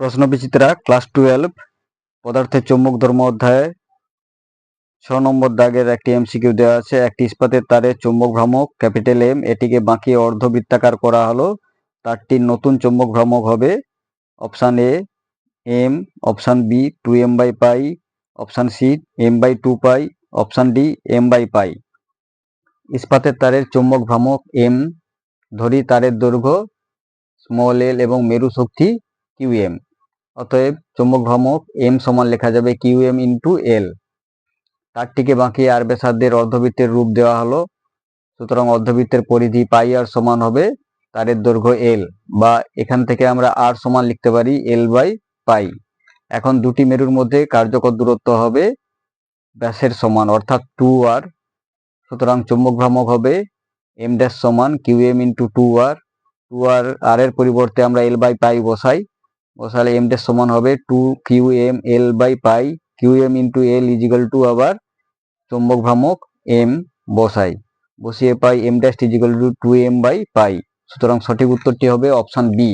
প্রশ্ন বিচিত্রা class twelve, পদার্থের চৌম্বক ধর্ম অধ্যায়ে ছ নম্বর দাগের একটি এমসিকিউ দেওয়া আছে, একটি ইস্পাতের তারের চৌম্বক ভ্রামক, ক্যাপিটাল এম, এটিকে বাঁকিয়ে অর্ধবৃত্তাকার করা হলো তারটির নতুন চৌম্বক ভ্রামক হবে, option A, M, option B, two M by pi, option C, M by two pi, option D, M by pi. ইস্পাতের তারের চৌম্বক ভ্রামক, এম, ধরি তারের দৈর্ঘ্য, স্মল এল এবং মেরু শক্তি কিউ এম। অতএব চৌম্বক ভ্রামক এম সমান লেখা যাবে কিউ এম ইন্টু এল তারটিকে বাঁকিয়ে আর ব্যাসার্ধের অর্ধবৃত্তের রূপ দেওয়া হলো। সুতরাং অর্ধবৃত্তের পরিধি পাই আর সমান হবে তারের দৈর্ঘ্য এল বা এখান থেকে আমরা আর সমান লিখতে পারি এল বাই পাই। এখন দুটি মেরুর মধ্যে কার্যকর দূরত্ব হবে ব্যাসের সমান, অর্থাৎ টু আর সুতরাং চুম্বক ভ্রামক হবে এম ড্যাশ সমান Q M into two R two R R এর পরিবর্তে আমরা এল বাই পাই বসাই। বসালে এম ড্যাশ সমান হবে two Q M L by pi Q M into L is equal to আবার চুম্বক ভ্রামক এম বসাই। বসিয়ে pi M dash is equal to two M by pi সুতরাং সঠিক উত্তরটি হবে অপশান বি